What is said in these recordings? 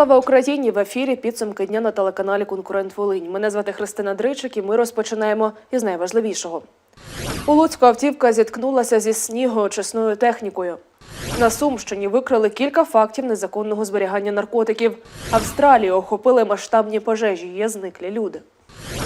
Слава Україні! В ефірі підсумки дня на телеканалі Конкурент Волинь. Мене звати Христина Дричик і ми розпочинаємо із найважливішого. У Луцьку автівка зіткнулася зі снігоочисною технікою. На Сумщині викрили кілька фактів незаконного зберігання наркотиків. Австралію охопили масштабні пожежі. Є зниклі люди.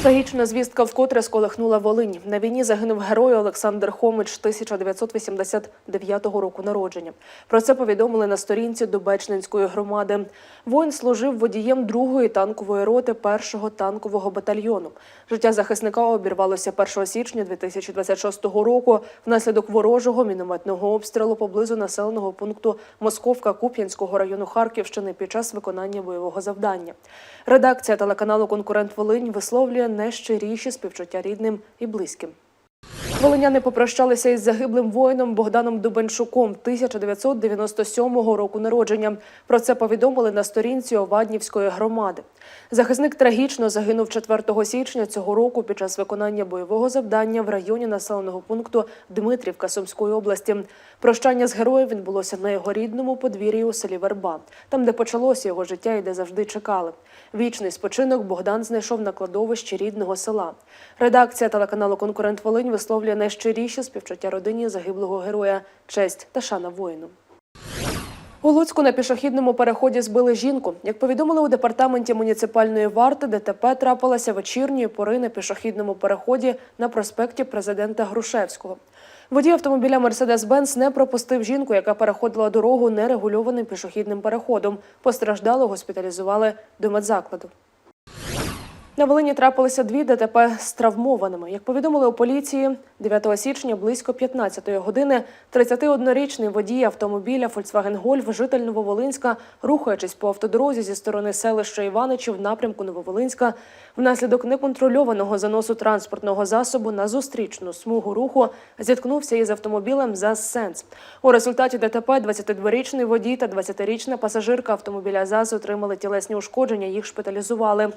Трагічна звістка вкотре сколихнула Волинь. На війні загинув герой Олександр Хомич 1989 року народження. Про це повідомили на сторінці Дубечнинської громади. Воїн служив водієм другої танкової роти першого танкового батальйону. Життя захисника обірвалося 1 січня 2026 року внаслідок ворожого мінометного обстрілу поблизу населеного пункту Московка Куп'янського району Харківщини під час виконання бойового завдання. Редакція телеканалу Конкурент Волинь висловлює найщиріші співчуття рідним і близьким. Волиняни попрощалися із загиблим воїном Богданом Дубенчуком 1997 року народження. Про це повідомили на сторінці Оваднівської громади. Захисник трагічно загинув 4 січня цього року під час виконання бойового завдання в районі населеного пункту Дмитрівка Сумської області. Прощання з героєм відбулося на його рідному подвір'ї у селі Верба, там, де почалося його життя і де завжди чекали. Вічний спочинок Богдан знайшов на кладовищі рідного села. Редакція телеканалу Конкурент Волинь висловлює найщиріші співчуття родині загиблого героя, честь та шана воїну. У Луцьку на пішохідному переході збили жінку. Як повідомили у департаменті муніципальної варти, ДТП трапилося вечірньої пори на пішохідному переході на проспекті президента Грушевського. Водій автомобіля Мерседес-Бенц не пропустив жінку, яка переходила дорогу нерегульованим пішохідним переходом. Постраждало госпіталізували до медзакладу. На Волині трапилися дві ДТП з травмованими. Як повідомили у поліції, 9 січня близько 15-ї години 31-річний водій автомобіля Volkswagen Golf, житель Нововолинська, рухаючись по автодорозі зі сторони селища Іваничі в напрямку Нововолинська, внаслідок неконтрольованого заносу транспортного засобу на зустрічну смугу руху зіткнувся із автомобілем ЗАЗ «Сенс». У результаті ДТП 22-річний водій та 20-річна пасажирка автомобіля ЗАЗ отримали тілесні ушкодження, їх шпиталізували.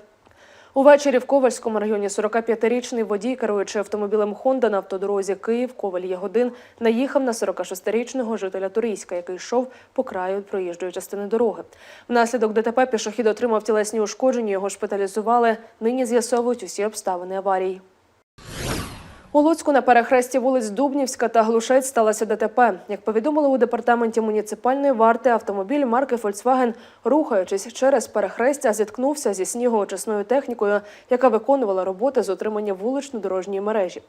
Увечері в Ковальському районі 45-річний водій, керуючи автомобілем Хонда на автодорозі Київ, Коваль Ягодин, наїхав на 46-річного жителя Турійська, який йшов по краю проїжджої частини дороги. Внаслідок ДТП пішохід отримав тілесні ушкодження, його шпиталізували. Нині з'ясовують усі обставини аварії. У Луцьку на перехресті вулиць Дубнівська та Глушець сталося ДТП. Як повідомили у департаменті муніципальної варти, автомобіль марки Volkswagen, рухаючись через перехрестя, зіткнувся зі снігоочисною технікою, яка виконувала роботи з утримання вулично-дорожньої мережі.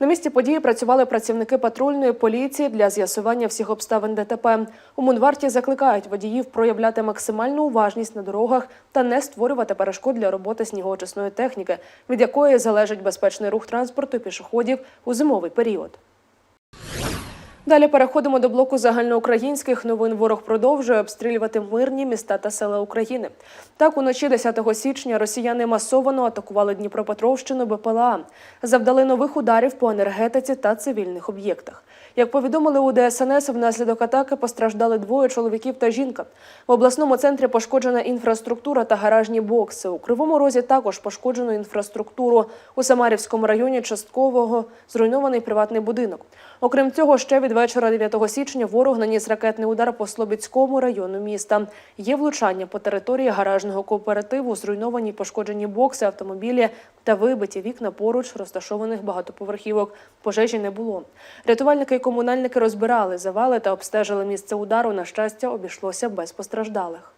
На місці події працювали працівники патрульної поліції для з'ясування всіх обставин ДТП. У Мунварті закликають водіїв проявляти максимальну уважність на дорогах та не створювати перешкод для роботи снігоочисної техніки, від якої залежить безпечний рух транспорту і пішоходів у зимовий період. Далі переходимо до блоку загальноукраїнських новин. Ворог продовжує обстрілювати мирні міста та села України. Так, уночі 10 січня росіяни масово атакували Дніпропетровщину БПЛА, завдали нових ударів по енергетиці та цивільних об'єктах. Як повідомили у ДСНС, внаслідок атаки постраждали двоє чоловіків та жінка. В обласному центрі пошкоджена інфраструктура та гаражні бокси. У Кривому Розі також пошкоджено інфраструктуру. У Самарівському районі часткового зруйнований приватний будинок. Окрім цього, ще від вечора 9 січня ворог наніс ракетний удар по Слобідському району міста. Є влучання по території гаражного кооперативу, зруйновані пошкоджені бокси, автомобілі та вибиті вікна поруч розташованих багатоповерхівок. Пожежі не було. Рятувальники і комунальники розбирали завали та обстежили місце удару. На щастя, обійшлося без постраждалих.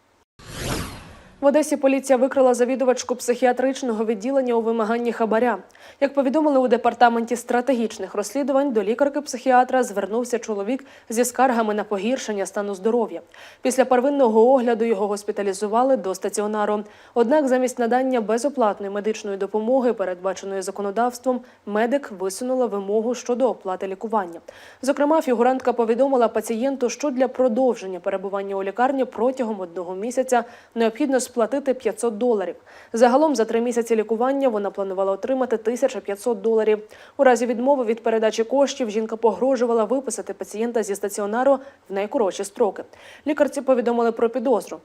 В Одесі поліція викрила завідувачку психіатричного відділення у вимаганні хабаря. Як повідомили у департаменті стратегічних розслідувань, до лікарки-психіатра звернувся чоловік зі скаргами на погіршення стану здоров'я. Після первинного огляду його госпіталізували до стаціонару. Однак, замість надання безоплатної медичної допомоги, передбаченої законодавством, медик висунула вимогу щодо оплати лікування. Зокрема, фігурантка повідомила пацієнту, що для продовження перебування у лікарні протягом одного місяця необхідно сплатити 500 доларів. Загалом за три місяці лікування вона планувала отримати 1500 доларів. У разі відмови від передачі коштів жінка погрожувала виписати пацієнта зі стаціонару в найкоротші строки. Лікарці повідомили про підозру.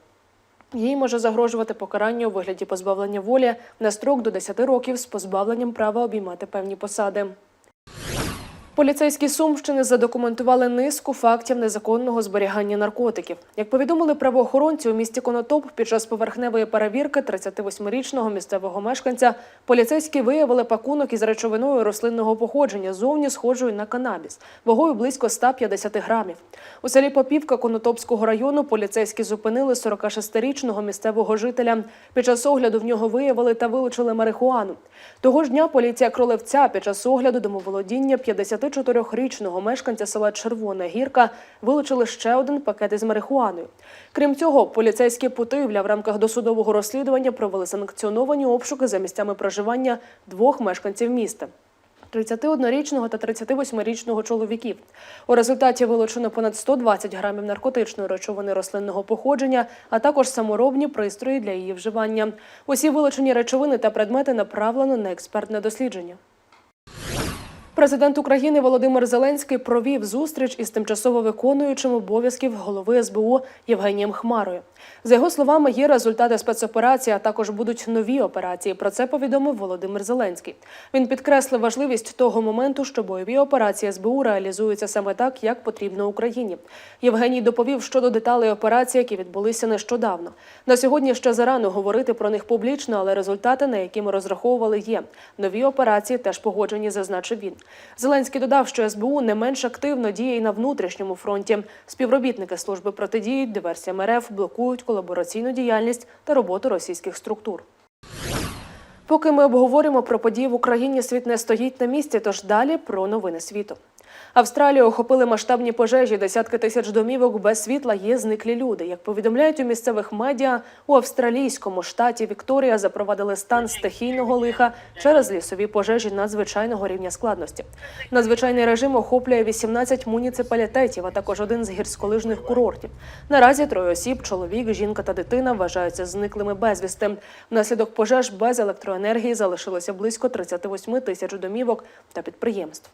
Їй може загрожувати покарання у вигляді позбавлення волі на строк до 10 років з позбавленням права обіймати певні посади. Поліцейські Сумщини задокументували низку фактів незаконного зберігання наркотиків. Як повідомили правоохоронці у місті Конотоп, під час поверхневої перевірки 38-річного місцевого мешканця поліцейські виявили пакунок із речовиною рослинного походження, зовні схожою на канабіс, вагою близько 150 грамів. У селі Попівка Конотопського району поліцейські зупинили 46-річного місцевого жителя. Під час огляду в нього виявили та вилучили марихуану. Того ж дня поліція Кролевця під час огляду домоволодіння 54-річного мешканця села Червона Гірка вилучили ще один пакет із марихуаною. Крім цього, поліцейські Путивля в рамках досудового розслідування провели санкціоновані обшуки за місцями проживання двох мешканців міста. 31-річного та 38-річного чоловіків. У результаті вилучено понад 120 грамів наркотичної речовини рослинного походження, а також саморобні пристрої для її вживання. Усі вилучені речовини та предмети направлено на експертне дослідження. Президент України Володимир Зеленський провів зустріч із тимчасово виконуючим обов'язків голови СБУ Євгенієм Хмарою. За його словами, є результати спецоперації, а також будуть нові операції. Про це повідомив Володимир Зеленський. Він підкреслив важливість того моменту, що бойові операції СБУ реалізуються саме так, як потрібно Україні. Євгеній доповів щодо деталей операцій, які відбулися нещодавно. На сьогодні ще зарано говорити про них публічно, але результати, на які ми розраховували, є. Нові операції теж погоджені, зазначив він. Зеленський додав, що СБУ не менш активно діє і на внутрішньому фронті. Співробітники служби протидії диверсіям РФ блокують колабораційну діяльність та роботу російських структур. Поки ми обговорюємо про події в Україні, світ не стоїть на місці, тож далі про новини світу. Австралію охопили масштабні пожежі, десятки тисяч домівок без світла є зниклі люди. Як повідомляють у місцевих медіа, у австралійському штаті Вікторія запровадили стан стихійного лиха через лісові пожежі надзвичайного рівня складності. Надзвичайний режим охоплює 18 муніципалітетів, а також один з гірськолижних курортів. Наразі троє осіб, чоловік, жінка та дитина вважаються зниклими безвісти. Внаслідок пожеж без електроенергії залишилося близько 38 тисяч домівок та підприємств.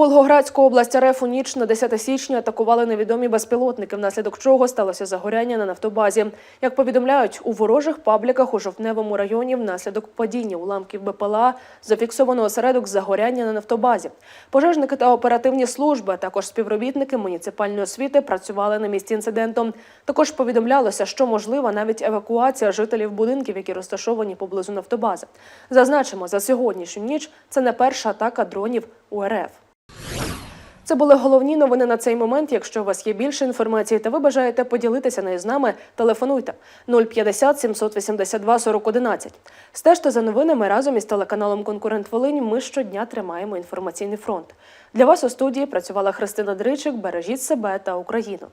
Волгоградську область РФ у ніч на 10 січня атакували невідомі безпілотники, внаслідок чого сталося загоряння на нафтобазі. Як повідомляють, у ворожих пабліках у жовтневому районі внаслідок падіння уламків БПЛА зафіксовано осередок загоряння на нафтобазі. Пожежники та оперативні служби, а також співробітники муніципальної освіти працювали на місці інциденту. Також повідомлялося, що можлива навіть евакуація жителів будинків, які розташовані поблизу нафтобази. Зазначимо, за сьогоднішню ніч це не перша атака дронів у РФ. Це були головні новини на цей момент. Якщо у вас є більше інформації та ви бажаєте поділитися нею з нами, телефонуйте 050 782 4011. Стежте за новинами разом із телеканалом Конкурент Волинь. Ми щодня тримаємо інформаційний фронт. Для вас у студії працювала Христина Дричик. Бережіть себе та Україну.